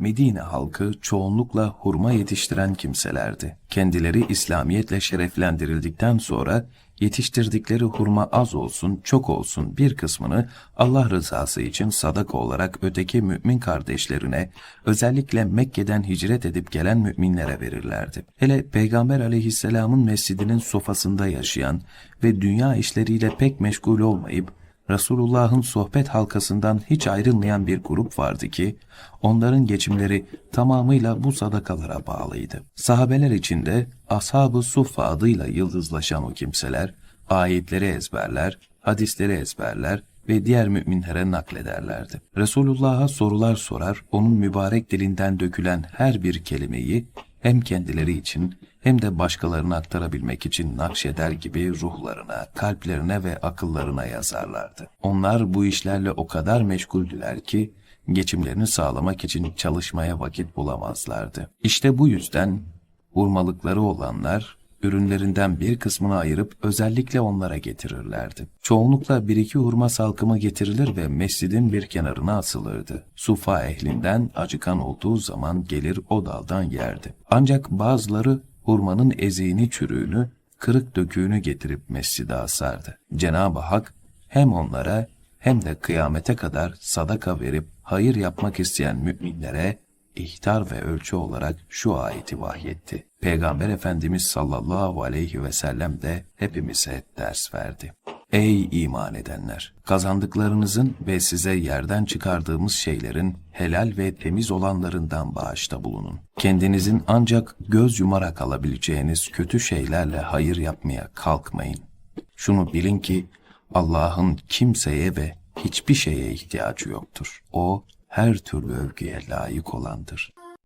Medine halkı çoğunlukla hurma yetiştiren kimselerdi. Kendileri İslamiyetle şereflendirildikten sonra yetiştirdikleri hurma az olsun, çok olsun bir kısmını Allah rızası için sadaka olarak öteki mümin kardeşlerine, özellikle Mekke'den hicret edip gelen müminlere verirlerdi. Hele Peygamber aleyhisselamın mescidinin sofasında yaşayan ve dünya işleriyle pek meşgul olmayıp Resulullah'ın sohbet halkasından hiç ayrılmayan bir grup vardı ki, onların geçimleri tamamıyla bu sadakalara bağlıydı. Sahabeler içinde Ashab-ı Suffa adıyla yıldızlaşan o kimseler, ayetleri ezberler, hadisleri ezberler ve diğer müminlere naklederlerdi. Resulullah'a sorular sorar, onun mübarek dilinden dökülen her bir kelimeyi hem kendileri için hem de başkalarına aktarabilmek için nakşeder gibi ruhlarına, kalplerine ve akıllarına yazarlardı. Onlar bu işlerle o kadar meşguldüler ki geçimlerini sağlamak için çalışmaya vakit bulamazlardı. İşte bu yüzden hurmalıkları olanlar ürünlerinden bir kısmını ayırıp özellikle onlara getirirlerdi. Çoğunlukla bir iki hurma salkımı getirilir ve mescidin bir kenarına asılırdı. Sufa ehlinden acıkan olduğu zaman gelir o daldan yerdi. Ancak bazıları hurmanın eziğini çürüğünü, kırık döküğünü getirip mescide asardı. Cenab-ı Hak hem onlara hem de kıyamete kadar sadaka verip hayır yapmak isteyen müminlere ihtar ve ölçü olarak şu ayeti vahyetti. Peygamber Efendimiz sallallahu aleyhi ve sellem de hepimize ders verdi. Ey iman edenler! Kazandıklarınızın ve size yerden çıkardığımız şeylerin helal ve temiz olanlarından bağışta bulunun. Kendinizin ancak göz yumarak alabileceğiniz kötü şeylerle hayır yapmaya kalkmayın. Şunu bilin ki Allah'ın kimseye ve hiçbir şeye ihtiyacı yoktur. O her türlü övgüye layık olandır.